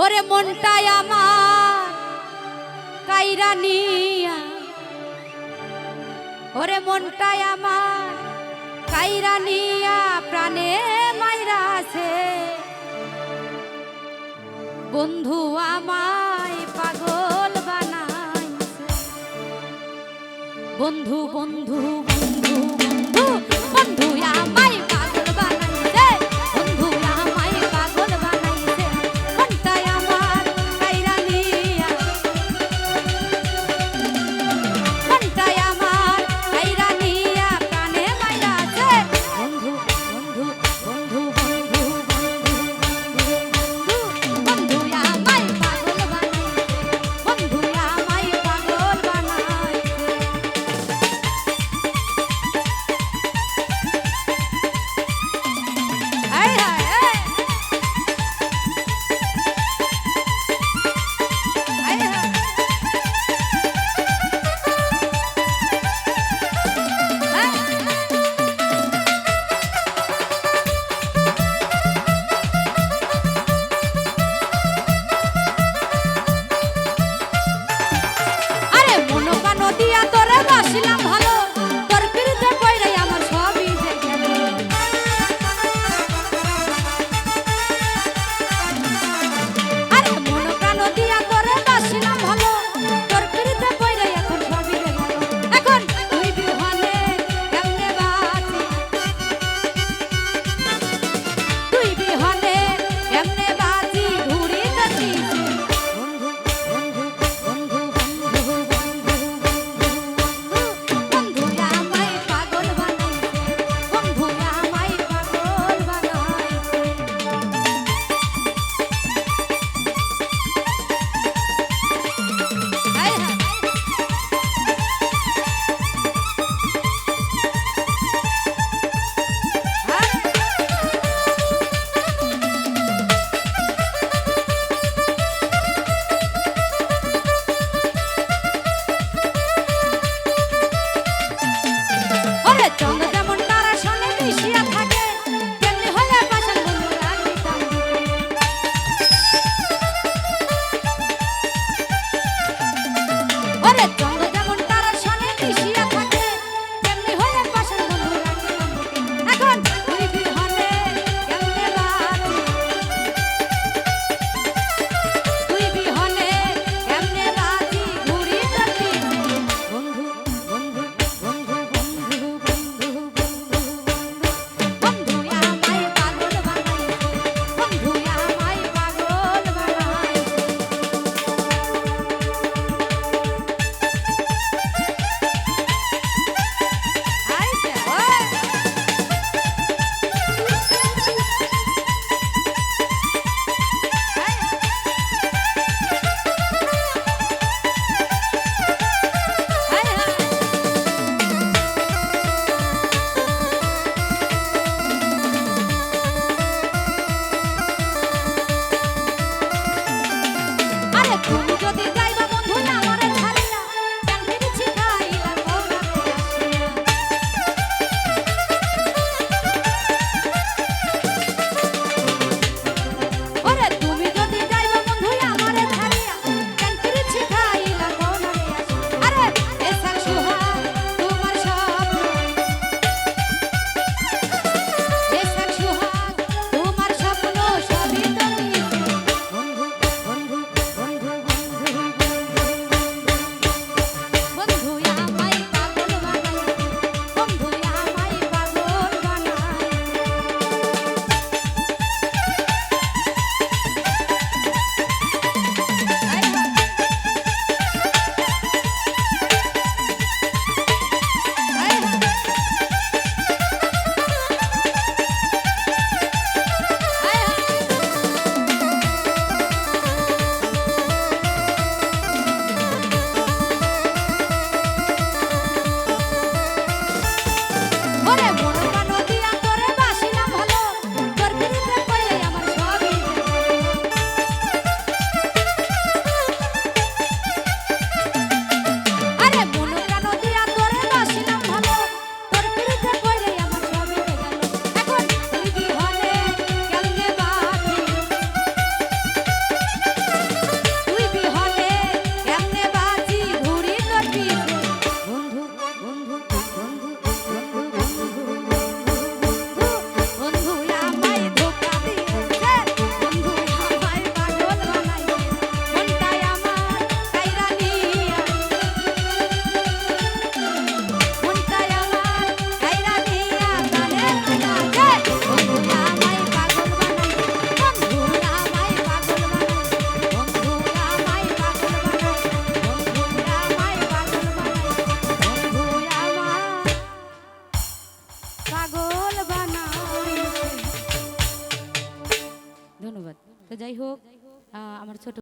ওরে মনটাই আমার কাইরা নিয়া। ওরে মনটাই আমার কাইরা নিয়া প্রাণে মাইরা আছে। বন্ধু আমায় পাগল বানাইছে। বন্ধু বন্ধু বন্ধু বন্ধু বন্ধু আমায় আমার ছোট